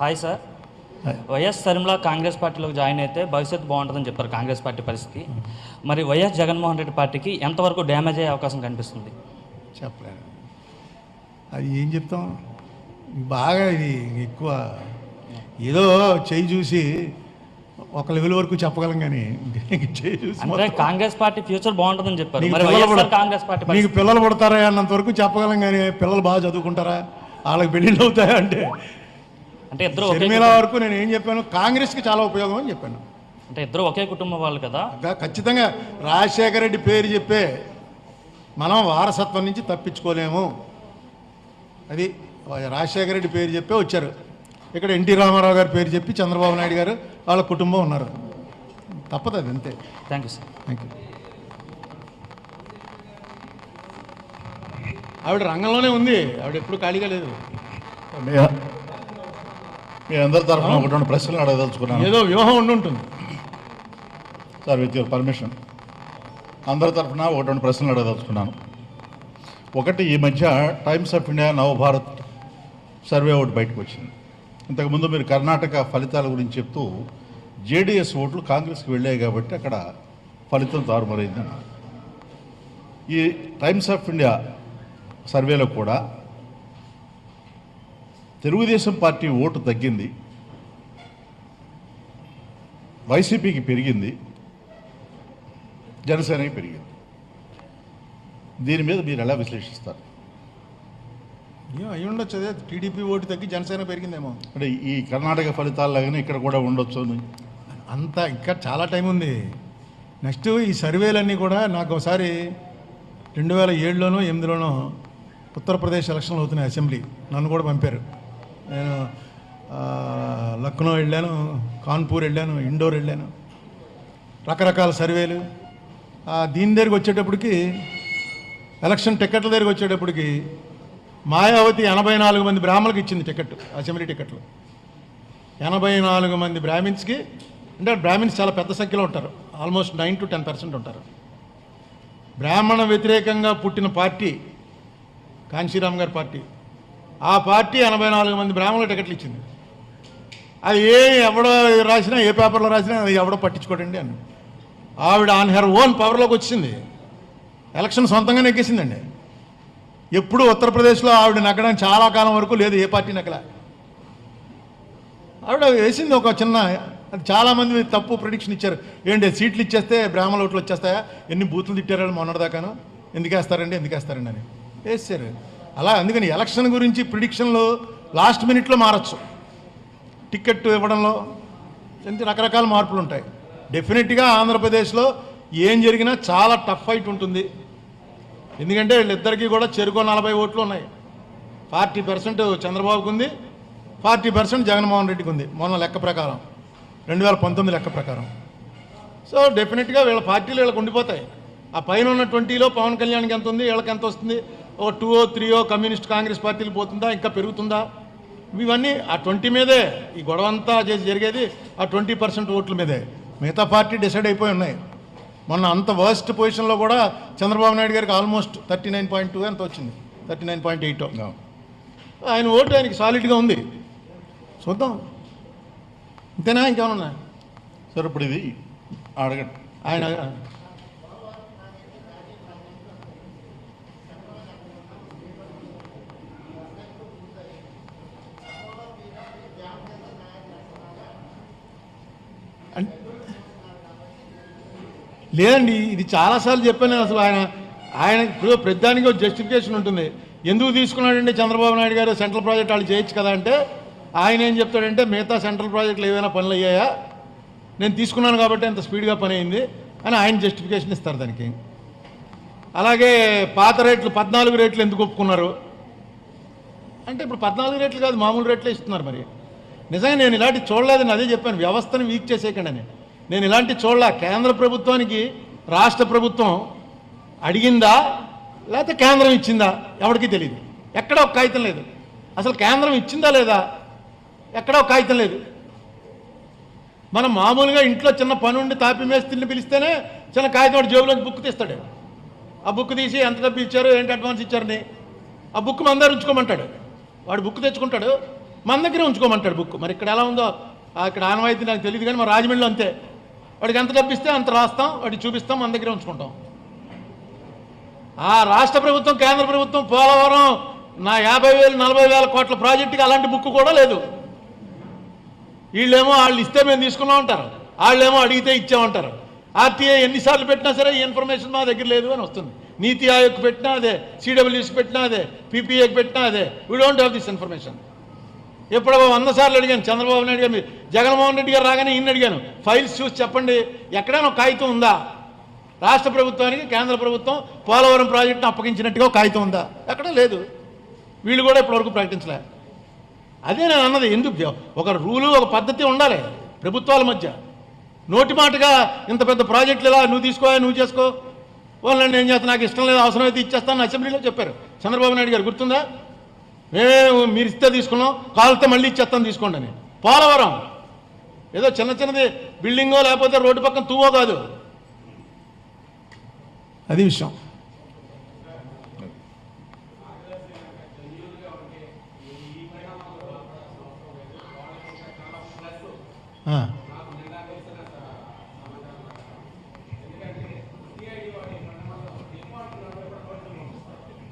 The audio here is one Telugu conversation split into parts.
Hi sir YS Sharmila Congress పార్టీలోకి జాయిన్ అయితే భవిష్యత్తు బాగుంటుందని చెప్పారు కాంగ్రెస్ పార్టీ పరిస్థితి. మరి వైఎస్ జగన్మోహన్ రెడ్డి పార్టీకి ఎంతవరకు డ్యామేజ్ అయ్యే అవకాశం కనిపిస్తుంది? చెప్పలేను. అది ఏం చెప్తాం? బాగా ఇది ఎక్కువ ఏదో చేయి చూసి ఒక లెవెల్ వరకు చెప్పగలం కానీ చేయి చూసి కాంగ్రెస్ పార్టీ ఫ్యూచర్ బాగుంటుందని చెప్పారు. కాంగ్రెస్ పార్టీ పరిస్థితి? పిల్లలు పుడతారా అన్నంత వరకు చెప్పగలం కానీ పిల్లలు బాగా చదువుకుంటారా? వాళ్ళకి పెళ్ళిళ్ళు అవుతాయా అంటే అంటే ఇద్దరు ఒకే షర్మిల వరకు నేను ఏం చెప్పాను? కాంగ్రెస్కి చాలా ఉపయోగం అని చెప్పాను. అంటే ఇద్దరు ఒకే కుటుంబం వాళ్ళు కదా? ఖచ్చితంగా రాజశేఖర రెడ్డి పేరు చెప్పే మనం వారసత్వం నుంచి తప్పించుకోలేము. అది రాజశేఖర రెడ్డి పేరు చెప్పే వచ్చారు. ఇక్కడ ఎన్టీ రామారావు గారి పేరు చెప్పి చంద్రబాబు నాయుడు గారు వాళ్ళ కుటుంబం ఉన్నారు. తప్పదు అది అంతే. Thank you sir thank you ఆవిడ రంగంలోనే ఉంది. ఆవిడ ఎప్పుడు ఖాళీగా లేదు. మీ అందరి తరఫున ఒకటి రెండు ప్రశ్నలు అడగదలుచుకున్నాను. ఏదో వ్యూహం ఉండి ఉంటుంది సార్ విత్ యువర్ పర్మిషన్. అందరి తరఫున ఒకటి రెండు ప్రశ్నలు అడగదలుచుకున్నాను. ఒకటి ఈ మధ్య Times of India Navbharat survey ఒకటి బయటకు వచ్చింది ఇంతకుముందు మీరు కర్ణాటక ఫలితాల గురించి చెప్తూ జేడీఎస్ ఓట్లు కాంగ్రెస్కి వెళ్ళాయి కాబట్టి అక్కడ ఫలితం తారుమారైంది. ఈ టైమ్స్ ఆఫ్ ఇండియా సర్వేలో కూడా తెలుగుదేశం పార్టీ ఓటు తగ్గింది. వైసీపీకి పెరిగింది. జనసేనకి పెరిగింది. దీని మీద మీరు ఎలా విశ్లేషిస్తారు? అయి ఉండొచ్చు అదే. టీడీపీ ఓటు తగ్గి జనసేన పెరిగిందేమో. అంటే ఈ కర్ణాటక ఫలితాల్లాగానే ఇక్కడ కూడా ఉండొచ్చు అని. అంత ఇంకా చాలా టైం ఉంది. నెక్స్ట్ ఈ సర్వేలన్నీ కూడా నాకు ఒకసారి రెండు వేల ఏడులోనో ఎనిమిదిలోనో ఉత్తరప్రదేశ్ ఎలక్షన్లు అవుతున్నాయి అసెంబ్లీ. నన్ను కూడా పంపారు. నేను లక్నో వెళ్ళాను కాన్పూర్ వెళ్ళాను ఇండోర్ వెళ్ళాను. రకరకాల సర్వేలు. దీని దగ్గరికి వచ్చేటప్పటికి ఎలక్షన్ టికెట్ల దగ్గరికి వచ్చేటప్పటికి మాయావతి ఎనభై నాలుగు మంది బ్రాహ్మణులకు ఇచ్చింది టికెట్ అసెంబ్లీ టికెట్లు ఎనభై నాలుగు మంది బ్రాహ్మిన్స్కి అంటే బ్రాహ్మిన్స్ చాలా పెద్ద సంఖ్యలో ఉంటారు almost nine to ten percent ఉంటారు. బ్రాహ్మణ వ్యతిరేకంగా పుట్టిన పార్టీ కాంశీరామ్ గారి పార్టీ. ఆ పార్టీ ఎనభై నాలుగు మంది బ్రాహ్మణుల టికెట్లు ఇచ్చింది. అది ఏ ఎవడో రాసినా ఏ పేపర్లో రాసినా అది ఎవడో పట్టించుకోడండి అని. ఆవిడ ఆన్ హెర్ ఓన్ పవర్లోకి వచ్చింది. ఎలక్షన్ సొంతంగా నెగ్గేసిందండి ఎప్పుడు ఉత్తరప్రదేశ్లో ఆవిడ నగ్గడానికి చాలా కాలం వరకు లేదు ఏ పార్టీ నగ్గలే. ఆవిడ వేసింది ఒక చిన్న అది చాలామంది తప్పు ప్రిడిక్షన్ ఇచ్చారు. ఏంటి సీట్లు ఇచ్చేస్తే బ్రాహ్మణ ఓట్లు వచ్చేస్తాయా? ఎన్ని బూతులు తిట్టారని మొన్నటిదాకాను? ఎందుకు వేస్తారండి ఎందుకు వేస్తారండి అని. వేసారు అలా అందుకని ఎలక్షన్ గురించి ప్రిడిక్షన్లో లాస్ట్ మినిట్లో మారచ్చు. టికెట్ ఇవ్వడంలో ఇంత రకరకాల మార్పులు ఉంటాయి. డెఫినెట్గా ఆంధ్రప్రదేశ్లో ఏం జరిగినా చాలా టఫ్ ఫైట్ ఉంటుంది. ఎందుకంటే వీళ్ళిద్దరికీ కూడా చెరుకో నలభై ఓట్లు ఉన్నాయి. ఫార్టీ పర్సెంట్ చంద్రబాబుకు ఉంది. ఫార్టీ పర్సెంట్ జగన్మోహన్ రెడ్డికి ఉంది. మొన్న లెక్క ప్రకారం. రెండు వేల పంతొమ్మిది లెక్క ప్రకారం. సో డెఫినెట్గా వీళ్ళ పార్టీలు వీళ్ళకి ఉండిపోతాయి. ఆ పైన ఉన్న ట్వంటీలో పవన్ కళ్యాణ్కి ఎంత ఉంది? వీళ్ళకి ఎంత వస్తుంది? ఒక two O three O communist Congress పార్టీలు పోతుందా? ఇంకా పెరుగుతుందా? ఇవన్నీ ఆ ట్వంటీ మీదే ఈ గొడవ అంతా చేసి జరిగేది ఆ ట్వంటీ పర్సెంట్ ఓట్ల మీదే. మిగతా పార్టీ డిసైడ్ అయిపోయి ఉన్నాయి. మొన్న అంత వర్స్ట్ పొజిషన్లో కూడా చంద్రబాబు నాయుడు గారికి almost thirty nine point two ఎంత వచ్చింది? థర్టీ నైన్ పాయింట్ ఎయిట్ ఆయన ఓటు ఆయనకి సాలిడ్గా ఉంది. చూద్దాం. ఇంతేనా? ఇంకేమన్నా? సార్ ఇప్పుడు ఇది అడగండి. ఆయన లేదండి ఇది చాలాసార్లు చెప్పాను నేను అసలు ఆయన ఆయన ఇప్పుడు ప్రతిదానికి ఒక జస్టిఫికేషన్ ఉంటుంది. ఎందుకు తీసుకున్నాడండి చంద్రబాబు నాయుడు గారు సెంట్రల్ ప్రాజెక్ట్ వాళ్ళు చేయొచ్చు కదా అంటే ఆయన ఏం చెప్తాడంటే మిగతా సెంట్రల్ ప్రాజెక్టులు ఏవైనా పనులు అయ్యాయా? నేను తీసుకున్నాను కాబట్టి అంత స్పీడ్గా పని అయింది అని ఆయన జస్టిఫికేషన్ ఇస్తారు దానికి. అలాగే పాత రేట్లు పద్నాలుగు రేట్లు ఎందుకు ఒప్పుకున్నారు? అంటే ఇప్పుడు పద్నాలుగు రేట్లు కాదు మామూలు రేట్లే ఇస్తున్నారు మరి. నిజంగా నేను ఇలాంటి చూడలేదని అదే చెప్పాను వ్యవస్థను వీక్ చేసేయకండి నేను నేను ఇలాంటి చూడలే కేంద్ర ప్రభుత్వానికి రాష్ట్ర ప్రభుత్వం అడిగిందా? లేకపోతే కేంద్రం ఇచ్చిందా? ఎవరికి తెలియదు ఎక్కడ ఒక కాగితం లేదు. అసలు కేంద్రం ఇచ్చిందా లేదా? ఎక్కడ ఒక కాగితం లేదు. మనం మామూలుగా ఇంట్లో చిన్న పని ఉండి తాపి మేస్త్రిని పిలిస్తేనే చిన్న కాగితం వాడు జేబులోంచి బుక్ తీస్తాడు. ఆ బుక్ తీసి ఎంత డబ్బు ఇచ్చారు ఏంటి అడ్వాన్స్ ఇచ్చారని. ఆ బుక్ మన దగ్గర ఉంచుకోమంటాడు. వాడు బుక్ తెచ్చుకుంటాడు మన దగ్గరే ఉంచుకోమంటాడు బుక్. మరి ఇక్కడ ఎలా ఉందో ఆ ఇక్కడ ఆనవాయితీ నాకు తెలియదు కానీ మా రాజమండ్రిలో అంతే. వాడికి ఎంత డబ్బిస్తే అంత రాస్తాం వాడికి చూపిస్తాం మన దగ్గర ఉంచుకుంటాం. ఆ రాష్ట్ర ప్రభుత్వం కేంద్ర ప్రభుత్వం పోలవరం నా యాభై వేలు నలభై వేల కోట్ల ప్రాజెక్టుకి అలాంటి బుక్ కూడా లేదు. వీళ్ళేమో వాళ్ళు ఇస్తే మేము తీసుకున్నాం అంటారు వాళ్ళేమో అడిగితే ఇచ్చామంటారు. ఆర్టీఐ ఎన్నిసార్లు పెట్టినా సరే ఈ ఇన్ఫర్మేషన్ మా దగ్గర లేదు అని వస్తుంది. నీతి ఆయోగ్ పెట్టినా అదే సిడబ్ల్యూసి పెట్టినా అదే పీపీఏకి పెట్టినా అదే. We don't have this information ఎప్పుడో వంద సార్లు అడిగాను చంద్రబాబు నాయుడు గారు జగన్మోహన్ రెడ్డి గారు రాగానే ఈయన అడిగాను. ఫైల్స్ చూసి చెప్పండి. ఎక్కడైనా ఒక కాగితం ఉందా? రాష్ట్ర ప్రభుత్వానికి కేంద్ర ప్రభుత్వం పోలవరం ప్రాజెక్టును అప్పగించినట్టుగా కాగితం ఉందా? ఎక్కడ లేదు. వీళ్ళు కూడా ఇప్పటివరకు ప్రకటించలే. అదే నేను అన్నది ఎందుకు ఒక రూలు ఒక పద్ధతి ఉండాలి ప్రభుత్వాల మధ్య. నోటి మాటగా ఇంత పెద్ద ప్రాజెక్టులు ఇలా నువ్వు తీసుకో నువ్వు చేసుకో? వాళ్ళని ఏం చేస్తాను నాకు ఇష్టం లేదు అవసరం అయితే ఇచ్చేస్తాను అసెంబ్లీలో చెప్పారు. చంద్రబాబు నాయుడు గారు గుర్తుందా? మేము మీరు ఇస్తే తీసుకున్నాం కాలితే మళ్ళీ ఇచ్చేస్తాను తీసుకోండి అని. పోలవరం. ఏదో చిన్న చిన్నది బిల్డింగో లేకపోతే రోడ్డు పక్కన తూవో కాదు. అది విషయం.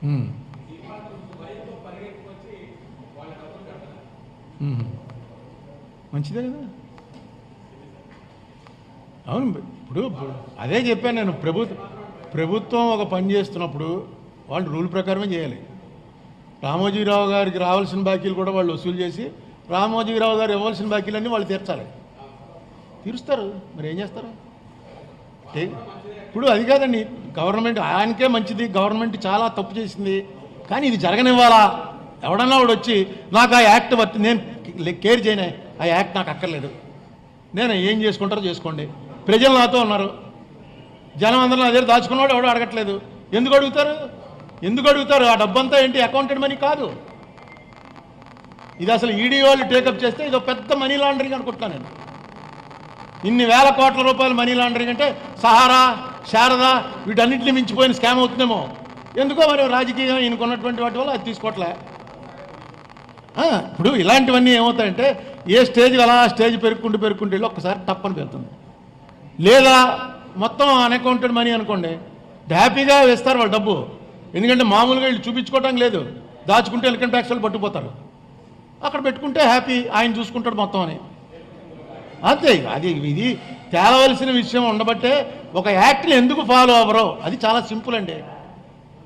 Hmm. మంచిదే కదా? అవును ఇప్పుడు అదే చెప్పాను నేను. ప్రభుత్వం ప్రభుత్వం ఒక పని చేస్తున్నప్పుడు వాళ్ళు రూల్ ప్రకారమే చేయాలి. రామోజీరావు గారికి రావాల్సిన బాకీలు కూడా వాళ్ళు వసూలు చేసి రామోజీరావు గారు ఇవ్వాల్సిన బాకీలన్నీ వాళ్ళు తీర్చాలి. తీరుస్తారు. మరి ఏం చేస్తారు? ఇప్పుడు అది కాదండి. గవర్నమెంట్ ఆయనకే మంచిది. గవర్నమెంట్ చాలా తప్పు చేసింది. కానీ ఇది జరగనివ్వాలా? ఎవడన్నా వాడు వచ్చి నాకు ఆ యాక్ట్ వర్తి నేను కేర్ చేయను ఆ యాక్ట్ నాకు అక్కర్లేదు. నేను ఏం చేసుకుంటారో చేసుకోండి. ప్రజలు నాతో ఉన్నారు. జనం అందరూ నా దగ్గర దాచుకున్నవాడు ఎవడో అడగట్లేదు. ఎందుకు అడుగుతారు? ఎందుకు అడుగుతారు? ఆ డబ్బంతా ఏంటి? అకౌంటెడ్ మనీ కాదు. ఇది అసలు ఈడీ వాళ్ళు టేకప్ చేస్తే ఇది ఒక పెద్ద మనీ లాండరింగ్ అనుకుంటున్నాను నేను. ఇన్ని వేల కోట్ల రూపాయల మనీ లాండరింగ్ అంటే సహారా శారద వీటన్నింటిని మించిపోయిన స్కామ్ అవుతుందేమో. ఎందుకో మరి రాజకీయం ఈయనకున్నటువంటి వాటి వల్ల అది తీసుకోవట్లే. ఇప్పుడు ఇలాంటివన్నీ ఏమవుతాయంటే ఏ స్టేజ్ అలా స్టేజ్ పెరుక్కుంటూ పెరుక్కుంటూ వెళ్ళి ఒక్కసారి తప్పని పెడుతుంది లేదా మొత్తం అన్అకౌంటెడ్ మనీ అనుకోండి హ్యాపీగా వేస్తారు వాళ్ళు డబ్బు. ఎందుకంటే మామూలుగా వీళ్ళు చూపించుకోవటం లేదు. దాచుకుంటే ఇన్కమ్ ట్యాక్స్ వాళ్ళు పట్టుకుపోతారు. అక్కడ పెట్టుకుంటే హ్యాపీ ఆయన చూసుకుంటాడు మొత్తం అని. అంతే అది ఇది తేలవలసిన విషయం ఉండబట్టే ఒక యాక్ట్ని ఎందుకు ఫాలో అవ్వరు అది చాలా సింపుల్ అండి.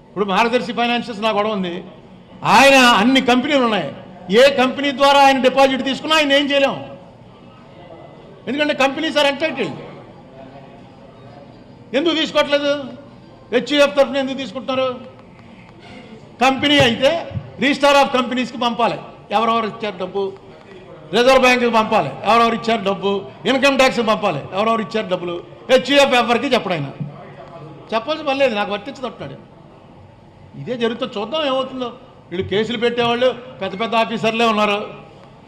ఇప్పుడు మార్గదర్శి ఫైనాన్షియల్స్ నా గొడవ ఉంది. ఆయన అన్ని కంపెనీలు ఉన్నాయి. ఏ కంపెనీ ద్వారా ఆయన డిపాజిట్ తీసుకున్నా ఆయన ఏం చేయలేం. ఎందుకంటే కంపెనీస్ ఆర్ ఎంటైటిల్డ్ ఎందుకు తీసుకోవట్లేదు? హెచ్యుఎఫ్ తరఫున ఎందుకు తీసుకుంటున్నారు? కంపెనీ అయితే రిజిస్టార్ ఆఫ్ కంపెనీస్కి పంపాలి. ఎవరెవరు ఇచ్చారు డబ్బు? రిజర్వ్ బ్యాంక్కి పంపాలి. ఎవరెవరు ఇచ్చారు డబ్బు? ఇన్కమ్ ట్యాక్స్కి పంపాలి. ఎవరెవరు ఇచ్చారు డబ్బులు? హెచ్యుఎఫ్ ఎవరికి చెప్పడు ఆయన. చెప్పాల్సి పర్లేదు నాకు నాకు వర్తించదంటున్నాడు ఇదే జరుగుతుంది చూద్దాం ఏమవుతుందో. వీళ్ళు కేసులు పెట్టేవాళ్ళు పెద్ద పెద్ద ఆఫీసర్లే ఉన్నారు.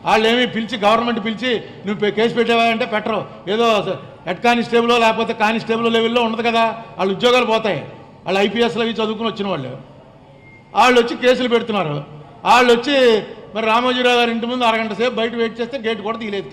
వాళ్ళు ఏమి పిలిచి గవర్నమెంట్ పిలిచి నువ్వు పె- కేసు పెట్టావా అంటే పెట్టరు. ఏదో హెడ్ కానిస్టేబుల్ లేకపోతే కానిస్టేబుల్ లెవెల్లో ఉండదు కదా. వాళ్ళు ఉద్యోగాలు పోతాయి. వాళ్ళు ఐపీఎస్లో అవి చదువుకుని వచ్చిన వాళ్ళు. వాళ్ళు వచ్చి కేసులు పెడుతున్నారు. వాళ్ళు వచ్చి మరి రామోజీరావు గారి ఇంటి ముందు అరగంట సేపు బయట వెయిట్ చేస్తే గేట్ కూడా తీయలేదు